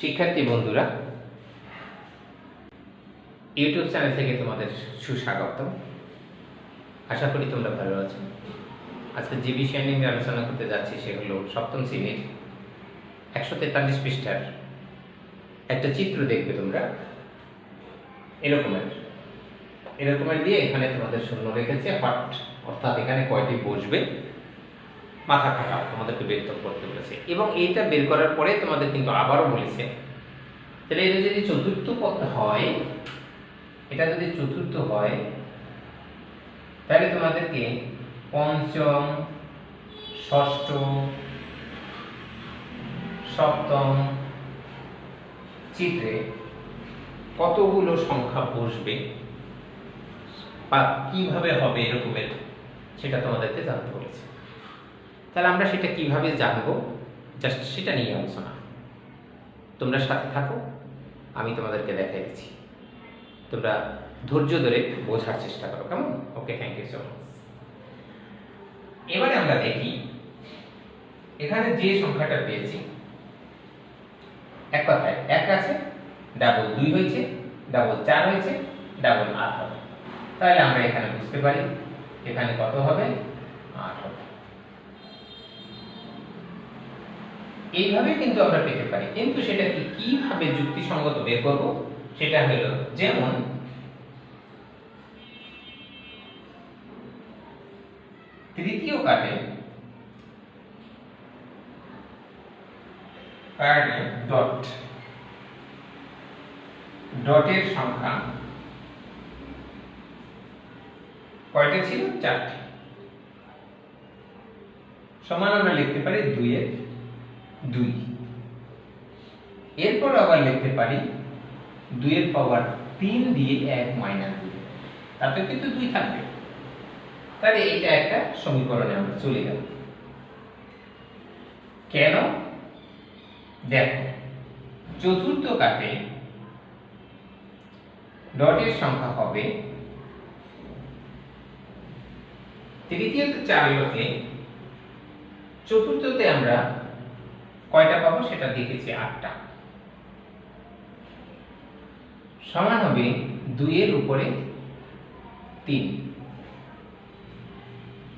শিক্ষার্থী বন্ধুরা, YouTube channel থেকে তোমাদের সুস্বাগতম। আশা করি তোমরা ভালো আছো। আজকে যে বিষয় নিয়ে আমি আলোচনা করতে যাচ্ছি সেগুলো সপ্তম শ্রেণির একশো তেতাল্লিশ পৃষ্ঠার একটা চিত্র দেখবে তোমরা। এরকমের এরকমের দিয়ে এখানে তোমাদের শূন্য রেখেছে হট অর্থাৎ এখানে কয়টি বসবে? মাথা খাটাও, তোমাদেরকে বের করতে বলেছে। এবং এইটা বের করার পরে তোমাদের কিন্তু আবারও বলেছে। তাহলে এটা যদি চতুর্থ পদ হয়, এটা যদি চতুর্থ হয়, তাহলে তোমাদেরকে পঞ্চম ষষ্ঠ সপ্তম চিত্রে কতগুলো সংখ্যা বসবে বা কীভাবে হবে এরকমের, সেটা তোমাদেরকে জানতে বলেছে। তাহলে আমরা সেটা কীভাবে জানব? জাস্ট সেটা নিয়ে আলোচনা তোমরা সাথে থাকো, আমি তোমাদেরকে দেখাই দিচ্ছি। তোমরা ধৈর্য ধরে বোঝার চেষ্টা করো, কেমন? Okay thank you so much এবারে আমরা দেখি, এখানে যে সংখ্যাটা পেয়েছি, এক কথায় এক আছে ডাবল দুই হয়েছে ডাবল চার হয়েছে ডাবল আট হবে। তাহলে আমরা এখানে বুঝতে পারি, এখানে কত হবে আট হবে এইভাবে কিন্তু আমরা পেতে পারি। কিন্তু সেটা কি কীভাবে যুক্তিসঙ্গত বের করব, সেটা হলো যেমন তৃতীয় কাটে ডট। ডটের সংখ্যা কয়টা ছিল? চারটি। সমান আমরা লিখতে পারি দুইয়ের। দুই। এরপর আবার লিখতে পারি দুইয়ের পাওয়ার তিন দিয়ে এক মাইনাস দুই। তাতে কিন্তু দুই থাকবে। তাহলে এটা একটা সমীকরণে আমরা চলে গেল কেন? দেখো, চতুর্থ কাটে ডটের সংখ্যা হবে তৃতীয়তে চার লোকে চতুর্থতে আমরা কয়টা পাবো? সেটা দেখেছি আটটা। সমান হবে দুইয়ের উপরে তিন।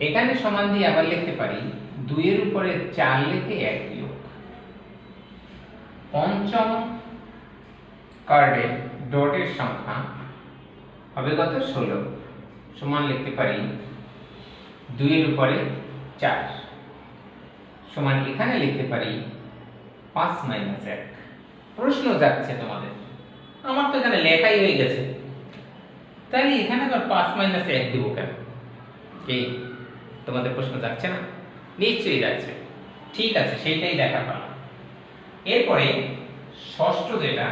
এখানে সমান দিয়ে আবার লিখতে পারি, দুইয়ের উপরে চার লিখে এক বিয়োগ। পঞ্চম কার্ডে ডটের সংখ্যা হবে কত? ষোলো। সমান লিখতে পারি, দুইয়ের উপরে চার। সমান এখানে লিখতে পারি পাঁচ মাইনাস এক। প্রশ্ন যাচ্ছে তোমাদের। আমার তো এখানে লেখাই হয়ে গেছে। তাহলে এখানে আবার পাঁচ মাইনাস এক দিব কেন? এই তোমাদের প্রশ্ন যাচ্ছে না? নিশ্চয়ই যাচ্ছে। ঠিক আছে, সেইটাই দেখা পালাম এরপরে ষষ্ঠ যেটা,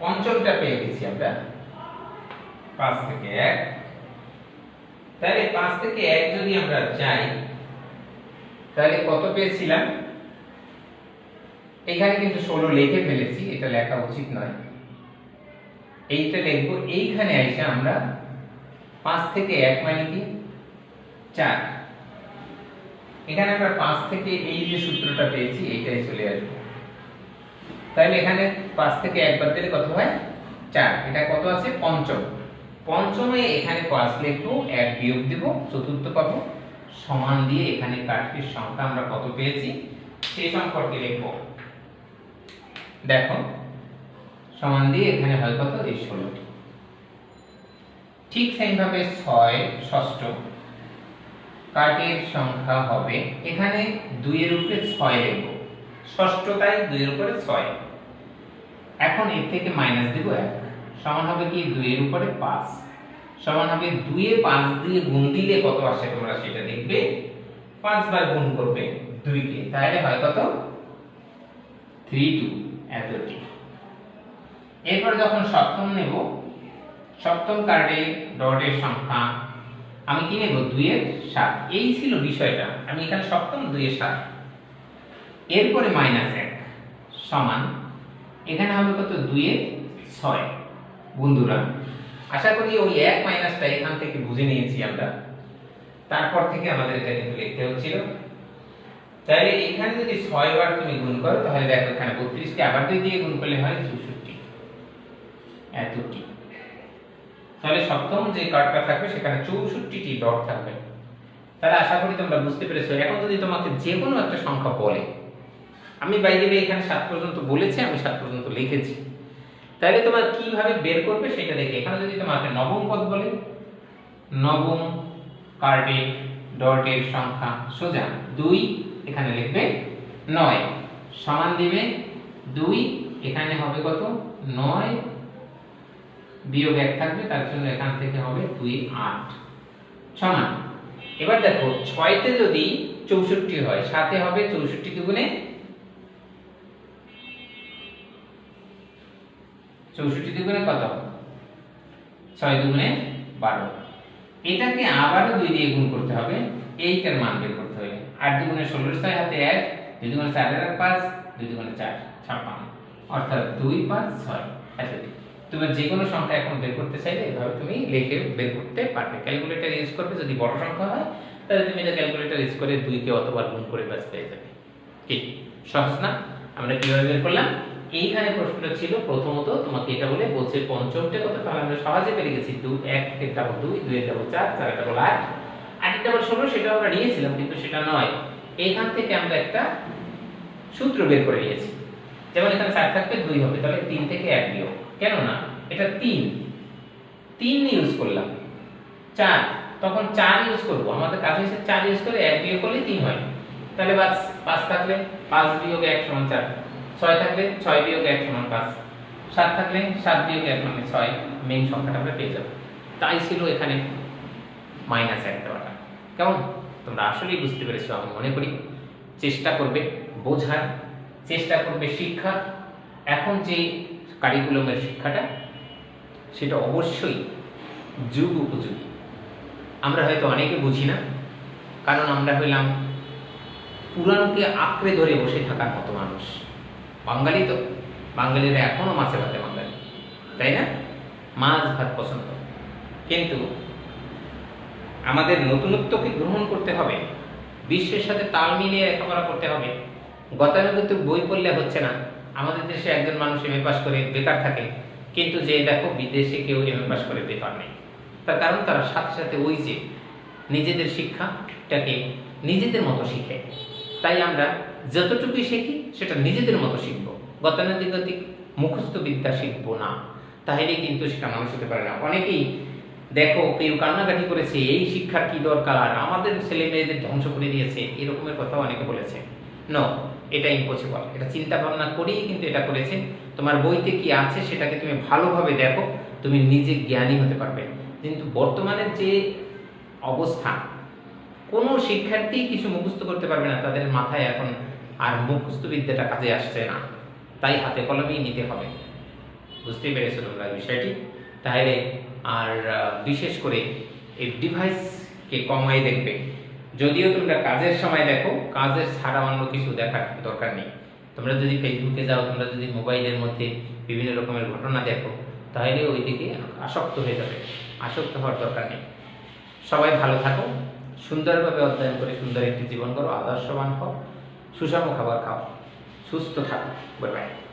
পঞ্চমটা পেয়ে গেছি আমরা। পাঁচ থেকে এক। তাহলে পাঁচ থেকে এক যদি আমরা যাই, তাহলে কত পেয়েছিলাম? এখানে কিন্তু ষোলো লিখে ফেলেছি, এটা লেখা উচিত নয়। এইটা লিখব, এইখানে এসে আমরা পাঁচ থেকে এক মানে কি? চার। এখানে আমরা পাঁচ থেকে এই যে সূত্রটা পেয়েছি, এইটাই চলে আসব। তাহলে এখানে পাঁচ থেকে একবার দিলে কত হয়? চার। এটা কত আছে? পঞ্চম। পঞ্চমে এখানে পাঁচ লিখব এক বিয়োগ দিব, চতুর্থ পাবো। সমান দিয়ে এখানে কাঠটির সংখ্যা আমরা কত পেয়েছি? সেই সম্পর্কে লিখব। দেখো, সমান দিয়ে এখানে হয় কত? এই ষোলোটি ঠিক সেইভাবে ছয়, ষষ্ঠ কাঠের সংখ্যা হবে। এখানে দুইয়ের উপরে ছয় লিখব। ষষ্ঠটাই দুইয়ের উপরে ছয়। এখন এর থেকে মাইনাস দিব এক। সমান হবে কি দুইয়ের উপরে পাঁচ? সমান হবে দুইয়ে পাঁচ দিয়ে গুণ দিলে কত আসে তোমরা সেটা দেখবে? পাঁচবার গুণ করবে দুইকে। তাহলে হয় কত? থ্রি টু এতটি এরপর যখন সপ্তম নেব, সপ্তম কার্ডে ডটের সংখ্যা আমি কি নেব? দুইয়ের সাত। এই ছিল বিষয়টা। আমি এখানে সপ্তম, দুইয়ের সাত। এরপরে মাইনাস এক সমান, এখানে হবে কত? দুইয়ের ছয়। বন্ধুরা, আশা করি ওই এক মাইনাসটা এখান থেকে বুঝে নিয়েছি আমরা। তারপর থেকে আমাদের এটা কিন্তু লিখতে হচ্ছিল। তাহলে এখানে যদি ছয় বার তুমি গুণ করো, তাহলে দেখো এখানে বত্রিশকে আবার দুই দিয়ে গুণ করলে হয় চৌষট্টি। এতটি। তাহলে সপ্তম যে কার্ডটা থাকবে, সেখানে চৌষট্টিটি ডট থাকবে। তাহলে আশা করি তোমরা বুঝতে পেরেছ। এখন যদি তোমাকে যে কোনো একটা সংখ্যা বলে, আমি বাইরে এখানে সাত পর্যন্ত বলেছি, আমি সাত পর্যন্ত লিখেছি। তাহলে তোমার কীভাবে বের করবে সেটা দেখে। এখানে যদি তোমাকে নবম পদ বলে, নবম কার্ডে ডটের সংখ্যা সোজা, দুই, এখানে লিখবে নয়। সমান দিবে দুই, এখানে হবে কত? নয়। বিয়োগ এক থাকবে, তার জন্য এখান থেকে হবে দুই, আট। সমান। এবার দেখো, ছয়তে যদি চৌষট্টি হয় সাথে হবে চৌষট্টি দুগুণে চৌষট্টি দুগুণে কত? ছয় দুগুণে বারো। এটাকে আবারও দুই দিয়ে গুণ করতে হবে। এইটার মান বের করতে হবে। আট দুগুণে ষোলোর ছয় হাতে এক, দুই দুগুণে চারের এক পাঁচ, দুই দুগুণে চার, ছাপ্পান্ন। অর্থাৎ দুই পাঁচ ছয়। এতটি তুমি যে কোনো সংখ্যা এখন বের করতে চাইলে এভাবে তুমি লিখে বের করতে পারবে। ক্যালকুলেটর ইউজ করবে। যদি বড় সংখ্যা হয়, তাহলে তুমি এটা ক্যালকুলেটর ইউজ করে দুইকে অতবার গুণ করে ব্যাস পেয়ে যাবে। কি? সহজ না? আমরা কীভাবে বের করলাম? এইখানে প্রশ্নটা ছিল প্রথমত তোমাকে এটা বলে বলছে পঞ্চমটা কত? তাহলে আমরা সহজে পেরে গেছি দুই, এক এর ডাবল দুই দুই এর ডাবল চার চার এর ডাবল আট। এর ডাবল ষোলো, সেটা আমরা নিয়েছিলাম, কিন্তু সেটা নয়। এইখান থেকে আমরা একটা সূত্র বের করে নিয়েছি। যেমন এখানে চার থাকবে দুই হবে, তাহলে তিন থেকে এক কেন না এটা তিন। তিন ইউজ করলাম। চার। তখন চার ইউজ করব। আমাদের কাছে এসে চার ইউজ করে এক বিয়োগ করলে তিন হয়। তাহলে বাস পাঁচ থাকলে পাঁচ বিয়োগ এক সমান চার। ছয় থাকলে ছয় বিয়োগ এক সমান পাঁচ। সাত থাকলে সাত বিয়োগ এক মানে ছয় মেইন সংখ্যাটা আমরা পেয়ে যাব। তাই ছিল এখানে মাইনাস এক কেমন? তোমরা আসলেই বুঝতে পেরেছ, আমি মনে করি। চেষ্টা করবে, বোঝার চেষ্টা করবে শিক্ষা। এখন যে কারিকুলামের শিক্ষাটা, সেটা অবশ্যই যুগ উপযোগী। আমরা হয়তো অনেকে বুঝি না, কারণ আমরা হইলাম পুরাণকে আঁকড়ে ধরে বসে থাকার মতো মানুষ। বাঙালি তো। বাঙালিরা এখনও মাছে ভাতে বাঙালি। তাই না? মাছ ভাত পছন্দ। কিন্তু আমাদের নতুনত্বকে গ্রহণ করতে হবে। বিশ্বের সাথে তাল মিলিয়ে লেখাপড়া করতে হবে। গতানুগতিক বই পড়লে হচ্ছে না। আমাদের দেশে একজন মানুষ এমএ পাস করে, বেকার থাকে। কিন্তু যে দেখো বিদেশে কেউ এমএ পাস করে, বেকার নেই। তার কারণ তারা সাথে সাথে ওই যে নিজেদের শিক্ষাটাকে নিজেদের মতো শিখে। তাই আমরা যতটুকুই শিখি, সেটা নিজেদের মতো শিখব। গতানুগতিক মুখস্থ বিদ্যা শিখব না। তাহলে কিন্তু সেটা মানুষ হতে পারে না। অনেকেই, দেখো, কেউ কান্নাকাটি করেছে, এই শিক্ষার কি দরকার? আমাদের ছেলে মেয়েদের ধ্বংস করে দিয়েছে। এরকমের কথাও অনেকে বলেছে। ন এটা ইম্পসিবল এটা চিন্তা ভাবনা করেই কিন্তু এটা করেছে। তোমার বইতে কি আছে সেটাকে তুমি ভালোভাবে দেখো। তুমি নিজে জ্ঞানী হতে পারবে। কিন্তু বর্তমানে যে অবস্থা কোনো শিক্ষার্থী কিছু মুখস্থ করতে পারবে না, তাদের মাথায় এখন আর মুখস্থ বিদ্যাটা কাজে আসছে না। তাই হাতে কলমেই নিতে হবে। বুঝতেই পেরেছ তোমরা বিষয়টি? তাহলে আর বিশেষ করে এই ডিভাইসকে কমাই দেখবে। যদিও তোমরা কাজের সময় দেখো, কাজের ছাড়া অন্য কিছু দেখার দরকার নেই। তোমরা যদি ফেসবুকে যাও, তোমরা যদি মোবাইলের মধ্যে বিভিন্ন রকমের ঘটনা দেখো, তাহলে ওই দিকে আসক্ত হয়ে যাবে। আসক্ত হওয়ার দরকার নেই। সবাই ভালো থাকো। সুন্দরভাবে অধ্যয়ন করে সুন্দর একটি জীবন করো আদর্শবান হও, সুষম খাবার খাও, সুস্থ থাকো বাই